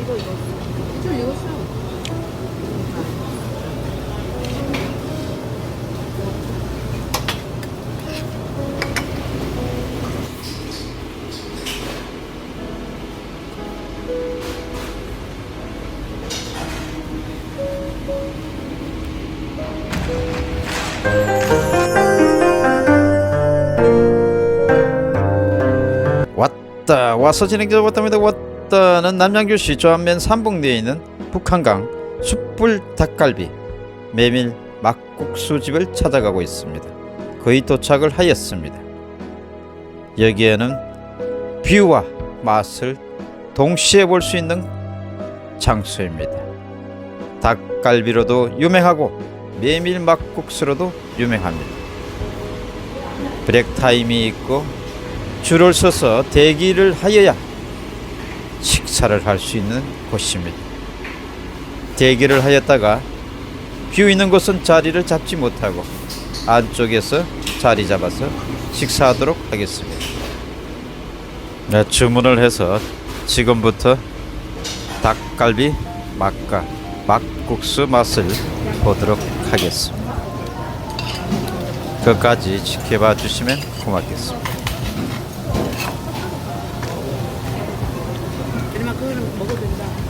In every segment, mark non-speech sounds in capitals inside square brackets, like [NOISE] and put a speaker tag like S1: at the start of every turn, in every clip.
S1: 이거 이거. 좀 익었어.
S2: 왔다 와서 진행자 왔답니다 왔 다는 남양주시 조안면 삼봉리에 있는 북한강 숯불 닭갈비 메밀 막국수집을 찾아가고 있습니다. 거의 도착을 하였습니다. 여기에는 뷰와 맛을 동시에 볼 수 있는 장소입니다. 닭갈비로도 유명하고 메밀 막국수로도 유명합니다. 브렉타임이 있고 줄을 서서 대기를 하여야 식사를 할 수 있는 곳입니다. 대기를 하였다가 뷰 있는 곳은 자리를 잡지 못하고 안쪽에서 자리 잡아서 식사하도록 하겠습니다. 네, 주문을 해서 지금부터 닭갈비 맛과 막국수 맛을 보도록 하겠습니다. 끝까지 지켜봐 주시면 고맙겠습니다.
S1: 그러면 그거는 먹어도 된다.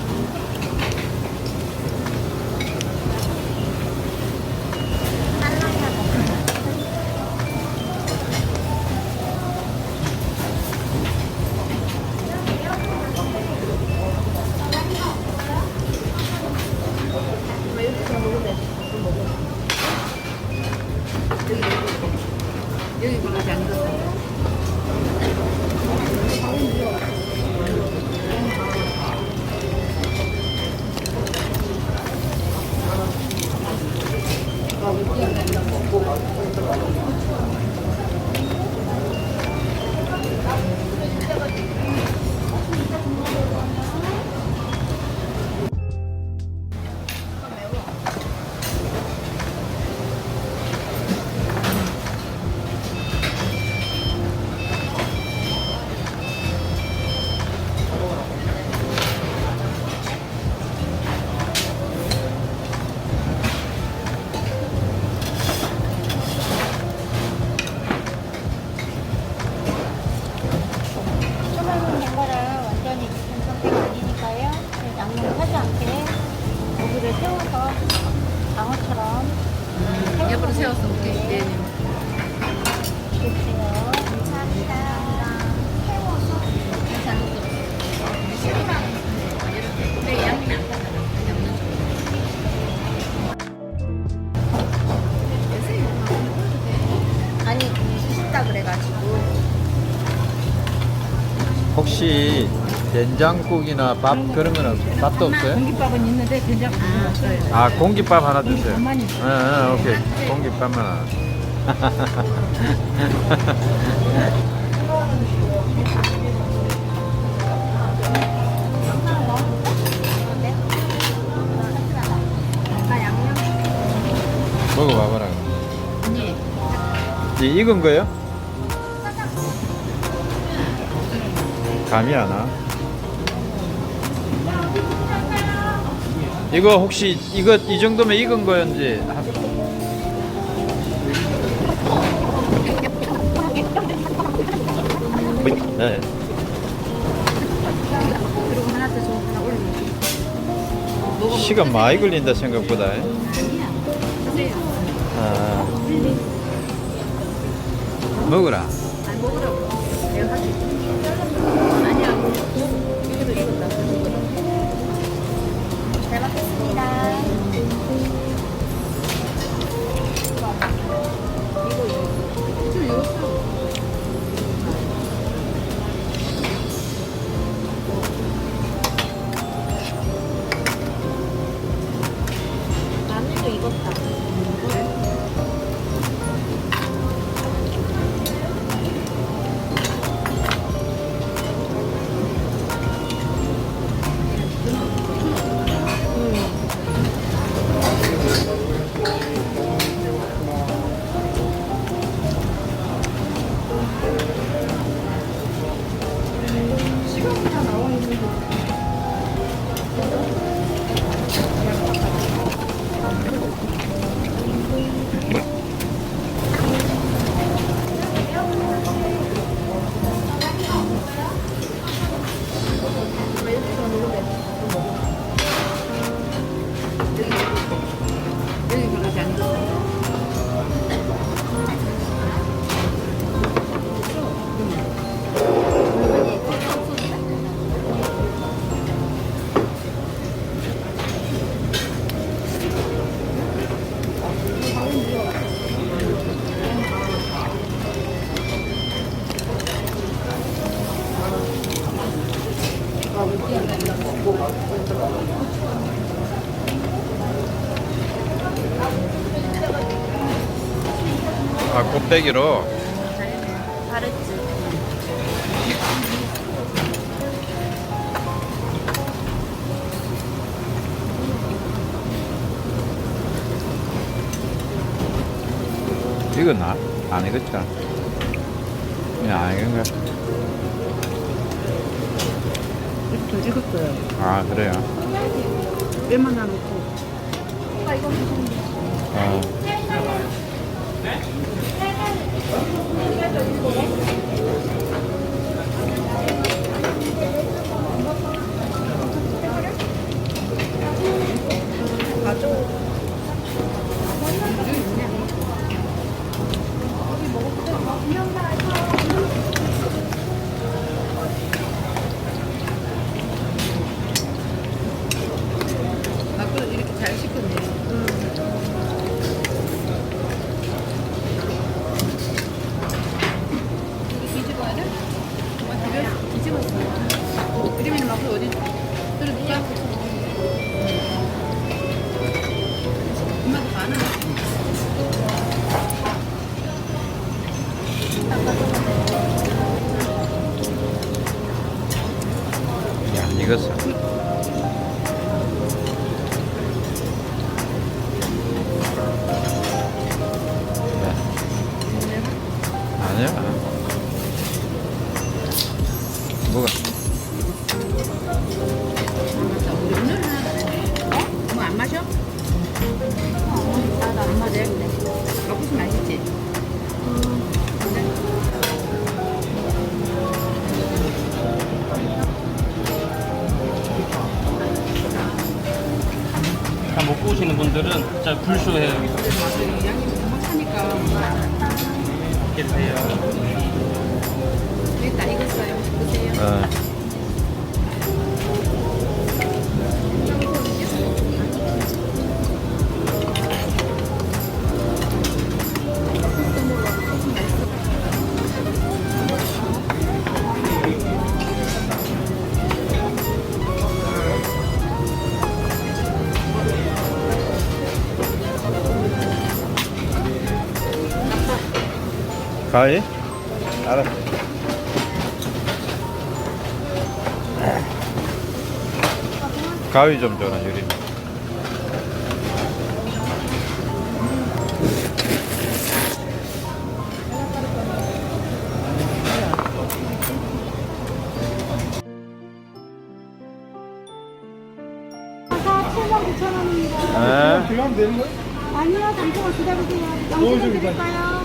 S3: 고기를 세워서 장어처럼
S1: 옆으로 세웠어. 오케이. 네. 네.
S3: 주세요.
S1: 네, 양념이 안 가잖아. 양념 좀.
S3: 아니 주신다 그래가지고
S2: 혹시 된장국이나 밥 그런 건 없어요? 밥도 없어요?
S1: 공깃밥은 있는데 된장 아, 없어요.
S2: 아 공깃밥 하나 주세요.
S1: 공깃밥만 있어요.
S2: 예, 예, 오케이 공깃밥만 하나. [LAUGHS] 먹어봐봐라.
S1: 언니.
S2: 이 익은 거요? 감이 안 와. 이거 혹시 이거 이 정도면 익은 거였는지 네.
S1: 그리고 하나 더 줘. 하나 올려.
S2: 시간 많이 걸린다 생각보다. 아. 먹으라.
S1: 안 먹으라고. 여기 그러지
S2: 아 곱빼기로
S3: 다르지.
S2: 익었나? 안 익었잖아 그냥 거야
S1: 이렇게 더 익었어요.
S2: 아 그래요?
S1: 뼈만 나놓고.
S2: 어.
S1: 나 들
S3: 나도 안 맞을래.
S1: 먹고서 맛있지?
S4: 다 먹고 오시는 분들은 진짜 불쇼해요. 여기서.
S1: 맞아요. 양이 너무 차니까.
S4: 드세요.
S1: 됐다, 익었어요. 보세요.
S2: 어. 가위? 알았어. 가위 좀 줘라 유림.
S3: 사사 7만 9천 원입니다.
S5: 하면 되는 거야?
S3: 아니요, 잠시만 기다리세요. 영수증 드릴까요?